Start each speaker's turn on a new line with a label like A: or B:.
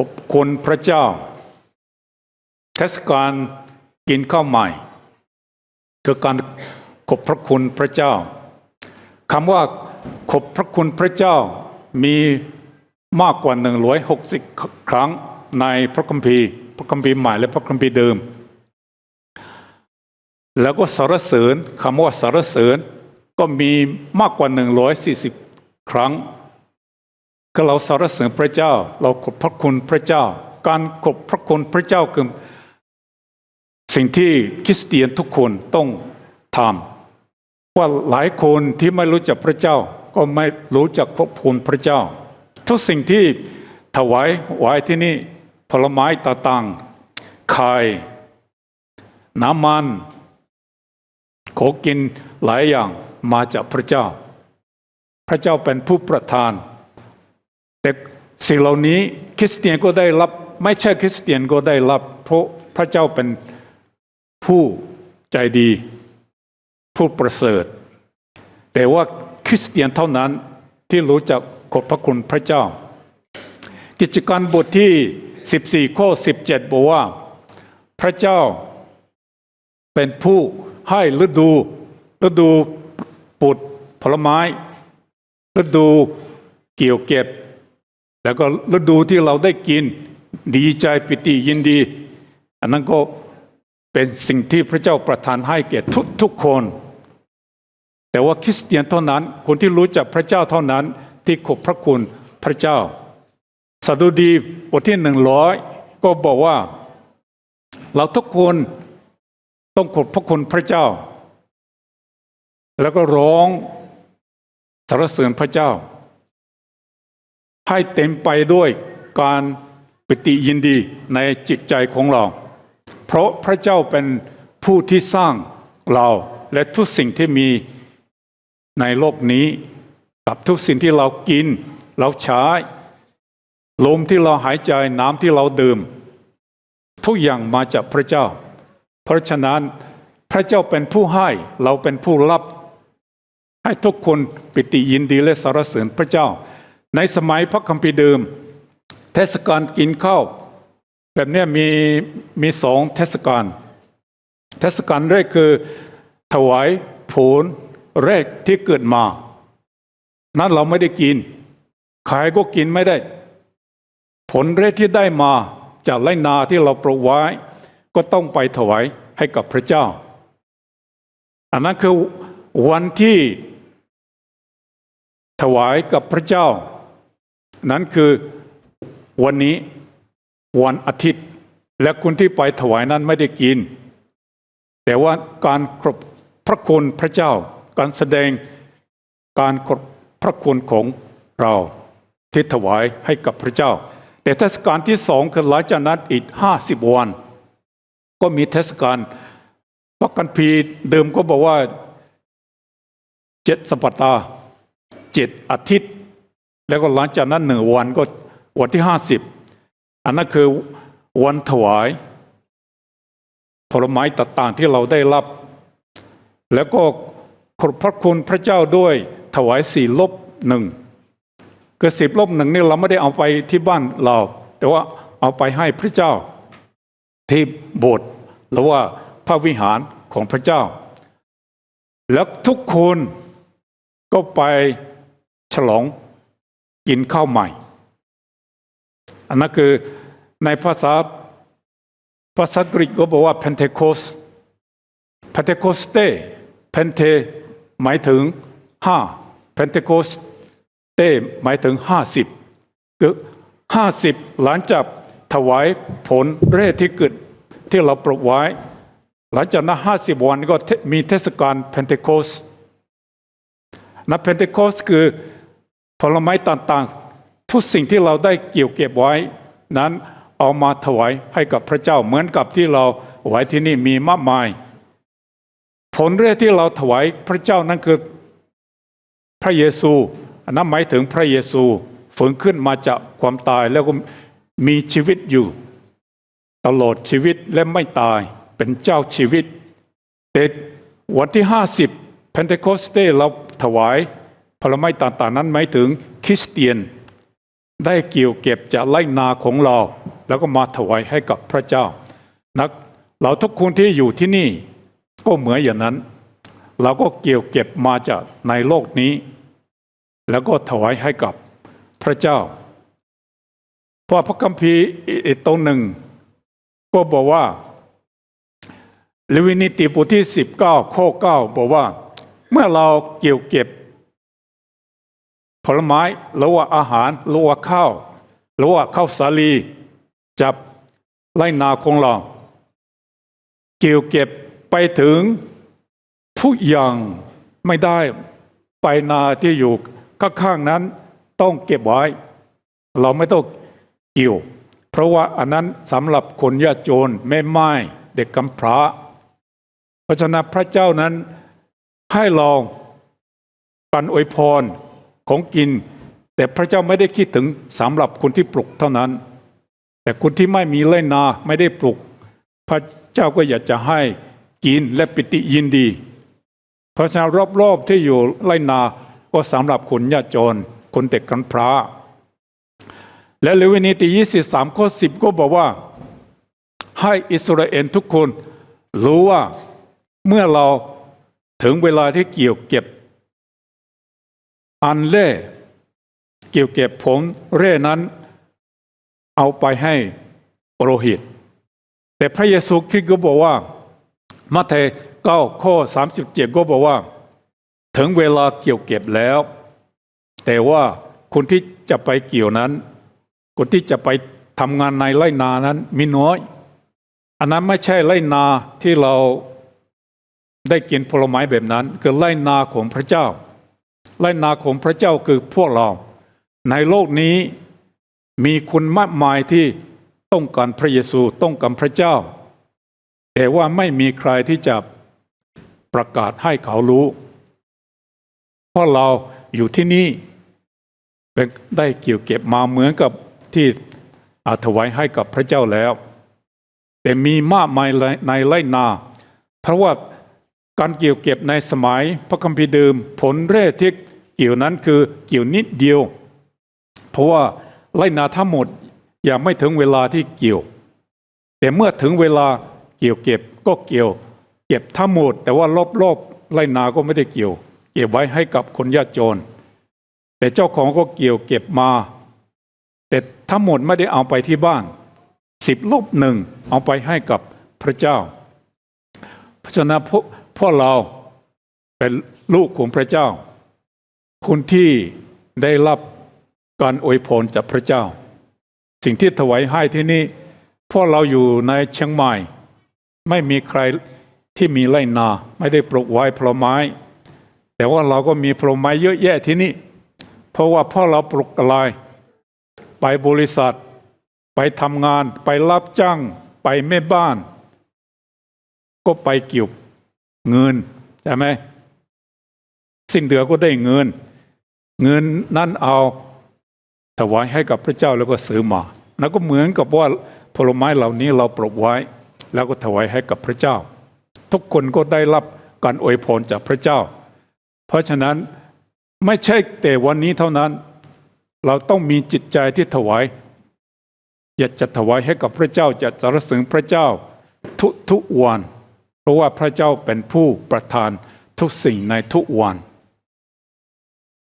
A: อบคุณพระเจ้า เทศกาลกินข้าวใหม่คือการขอบพระคุณพระเจ้าคำว่าขอบพระคุณพระเจ้ามีมากกว่า160ครั้งในพระคัมภีร์ พระคัมภีร์ใหม่และพระคัมภีร์เดิม แล้วก็สรรเสริญคำว่าสรรเสริญก็มีมากกว่า140ครั้ง ก็เราสรรเสริญพระเจ้า เราขอบพระคุณพระเจ้า การขอบพระคุณพระเจ้าคือสิ่งที่คริสเตียนทุกคนต้องทำว่าหลายคนที่ไม่รู้จักพระเจ้า ก็ไม่รู้จักขอบคุณพระเจ้า ทุกสิ่งที่ถวายไว้ที่นี่ผลไม้ต่างๆไข่น้ำมันขอกินหลายอย่างมาจากพระเจ้า พระเจ้าเป็นผู้ประทาน แต่สิ่งเหล่านี้คริสเตียนก็ได้รับ ไม่ใช่คริสเตียนก็ได้รับเพราะพระเจ้าเป็นผู้ใจดี ผู้ประเสริฐ แต่ว่าคริสเตียนเท่านั้นที่รู้จักขอบพระคุณพระเจ้า กิจการบทที่ 14 ข้อ 17 บอกว่า พระเจ้าเป็นผู้ให้ฤดูฤดูปุดผลไม้ฤดูเกี่ยวเก็บ แล้วก็ฤดูที่เราได้กินดีใจปิติยินดี อันนั้นก็เป็นสิ่งที่พระเจ้าประทานให้แก่ทุกทุกคน แต่ว่าคริสเตียนเท่านั้น คนที่รู้จักพระเจ้าเท่านั้น ที่ขอบพระคุณพระเจ้าสดุดีบทที่หนึ่งร้อยก็บอกว่า เราทุกคนต้องขอบพระคุณพระเจ้า แล้วก็ร้องสรรเสริญพระเจ้า ให้เต็มไปด้วยการปิติยินดีในจิตใจของเรา เพราะพระเจ้าเป็นผู้ที่สร้างเราและทุกสิ่งที่มีในโลกนี้ กับทุกสิ่งที่เรากิน เราใช้ลมที่เราหายใจน้ำที่เราดื่ม ทุกอย่างมาจากพระเจ้า เพราะฉะนั้นพระเจ้าเป็นผู้ให้เราเป็นผู้รับ ให้ทุกคนปิติยินดีและสรรเสริญพระเจ้า ในสมัยพระคัมภีร์เดิม เทศกาลกินข้าวแบบนี้มีมีสองเทศกาลเทศกาลแรกคือถวายผลแรกที่เกิดมา นั้นเราไม่ได้กิน ขายก็กินไม่ได้ ผลแรกที่ได้มาจากไรนาที่เราปลูกไว้ ก็ต้องไปถวายให้กับพระเจ้า อันนั้นคือวันที่ถวายกับพระเจ้า นั้นคือวันนี้วันอาทิตย์ และคนที่ไปถวายนั้นไม่ได้กิน แต่ว่าการขอบพระคุณพระเจ้า การแสดงการขอบพระคุณของเราที่ถวายให้กับพระเจ้า แต่เทศกาลที่สองคือหลังจากนั้นอีกห้าสิบวัน ก็มีเทศกาลพระกันพีเดิมก็บอกว่าเจ็ดสัปดาห์เจ็ดอาทิตย์ แล้วก็หลังจากนั้นหนึ่งวันก็วันที่ห้าสิบอันนั้นคือวันถวายผลไม้ต่างๆที่เราได้รับ แล้วก็ขอบพระคุณพระเจ้าด้วยถวายสี่ลบหนึ่งคือสิบลบหนึ่งนี่เราไม่ได้เอาไปที่บ้านเรา แต่ว่าเอาไปให้พระเจ้า ที่โบสถ์หรือว่าพระวิหารของพระเจ้า แล้วทุกคนก็ไปฉลอง กินข้าวใหม่ อันนั้นคือในภาษาภาษากรีกก็บอกว่า Pentecost Pentecoste Pente หมายถึงห้า Pentecoste หมายถึงห้าสิบคือห้าสิบหลังจากถวายผลเร่ที่เกิดที่เราปลูกไว้ หลังจากนั้นห้าสิบวันก็มีเทศกาล Pentecost นะ Pentecost คือ ผลไม้ต่างๆ ทุกสิ่งที่เราได้เกี่ยวเก็บไว้ นั้นเอามาถวายให้กับพระเจ้าเหมือนกับที่เราไว้ที่นี่มีมากมาย ผลแรกที่เราถวายพระเจ้านั้นคือพระเยซูนนั้นหมายถึงพระเยซูฝืนขึ้นมาจากความตายแล้วก็มีชีวิตอยู่ ตลอดชีวิตและไม่ตายเป็นเจ้าชีวิตแต่วันที่ห้าสิบเพนเทคอสเตเราถวาย ผลไม้ต่างๆนั้นหมายถึงคริสเตียนได้เกี่ยวเก็บจากไร่นาของเรา แล้วก็มาถวายให้กับพระเจ้านักเราทุกคนที่อยู่ที่นี่ก็เหมือนอย่างนั้น เราก็เกี่ยวเก็บมาจากในโลกนี้ แล้วก็ถวายให้กับพระเจ้าเพราะพระคัมภีร์อีกตรงหนึ่ง ก็บอกว่าเลวินิติบทที่19ข้อ9บอกว่า เมื่อเราเกี่ยวเก็บ ลไม้หรือว่าอาหารหรือว่าข้าวหรือว่าข้าวสาลีจับไร่นาของเรา เกี่ยวเก็บไปถึงทุกอย่างไม่ได้ไปนาที่อยู่ข้างๆนั้นต้องเก็บไว้ เราไม่ต้องเกี่ยว เพราะว่าอันนั้นสำหรับคนยากจนแม่ไม้เด็กกำพร้า เพราะฉะนั้นพระเจ้านั้นให้เราการอวยพร ของกิน แต่พระเจ้าไม่ได้คิดถึงสำหรับคนที่ปลุกเท่านั้น แต่คนที่ไม่มีไรนาไม่ได้ปลูกพระเจ้าก็อยากจะให้กินและปิติยินดี เพราะฉะนั้นรอบๆที่อยู่ไรนาก็สำหรับคนยากจน คนเด็กกำพร้าและเลวินีตี23 ข้อ 10 ก็บอกว่า ให้อิสราเอลทุกคนรู้ว่าเมื่อเราถึงเวลาที่เกี่ยวเก็บ อันเล่เกี่ยวเก็บผลเร่นั้น เอาไปให้โปรหิต แต่พระเยซูคริสต์ก็บอกว่ามาเท9ข้อ37ก็บอกว่า ถึงเวลาเกี่ยวเก็บแล้ว แต่ว่าคนที่จะไปเกี่ยวนั้น คนที่จะไปทำงานในไร่นานั้นมีน้อย อันนั้นไม่ใช่ไร่นาที่เราได้กินผลไม้แบบนั้น คือไร่นาของพระเจ้า ไร่นาของพระเจ้าคือพวกเรา ในโลกนี้มีคนมากมายที่ต้องการพระเยซูต้องการพระเจ้า แต่ว่าไม่มีใครที่จะประกาศให้เขารู้ เพราะเราอยู่ที่นี่เป็นได้เกี่ยวเก็บมาเหมือนกับที่อาถวายให้กับพระเจ้าแล้ว แต่มีมากมายในไร่นา เพราะว่าการเกี่ยวเก็บในสมัยพระคัมภีร์เดิมผลแรกที่เกี่ยวนั้นคือเกี่ยวนิดเดียว เพราะว่าไร่นาทั้งหมดยังไม่ถึงเวลาที่เกี่ยว แต่เมื่อถึงเวลาเกี่ยวเก็บก็เกี่ยว เก็บทั้งหมด แต่ว่ารอบๆไร่นาก็ไม่ได้เกี่ยว เก็บไว้ให้กับคนยากจน แต่เจ้าของก็เกี่ยวเก็บมา แต่ทั้งหมดไม่ได้เอาไปที่บ้านสิบลบหนึ่งเอาไปให้กับพระเจ้าเพราะฉะนั้นพวกพวกเราเป็นลูกของพระเจ้า คนที่ได้รับการอวยพรจากพระเจ้า สิ่งที่ถวายให้ที่นี่พวกเราอยู่ในเชียงใหม่ ไม่มีใครที่มีไร่นา ไม่ได้ปลูกไว้ผลไม้ แต่ว่าเราก็มีผลไม้เยอะแยะที่นี่ เพราะว่าพ่อเราปลูกกลายไปบริษัท ไปทำงาน ไปรับจ้าง ไปแม่บ้าน ก็ไปเกี่ยวเงินใช่ไหมสิ้นเดือนก็ได้เงิน เงินนั้นเอาถวายให้กับพระเจ้าแล้วก็ซื้อมา แล้วก็เหมือนกับว่าผลไม้เหล่านี้เราปลูกไว้ แล้วก็ถวายให้กับพระเจ้า ทุกคนก็ได้รับการอวยพรจากพระเจ้า เพราะฉะนั้นไม่ใช่แต่วันนี้เท่านั้น เราต้องมีจิตใจที่ถวาย อยากจะถวายให้กับพระเจ้าจะสรรเสริญพระเจ้า ทุกทุกวัน เพราะว่าพระเจ้าเป็นผู้ประทานทุกสิ่งในทุกวัน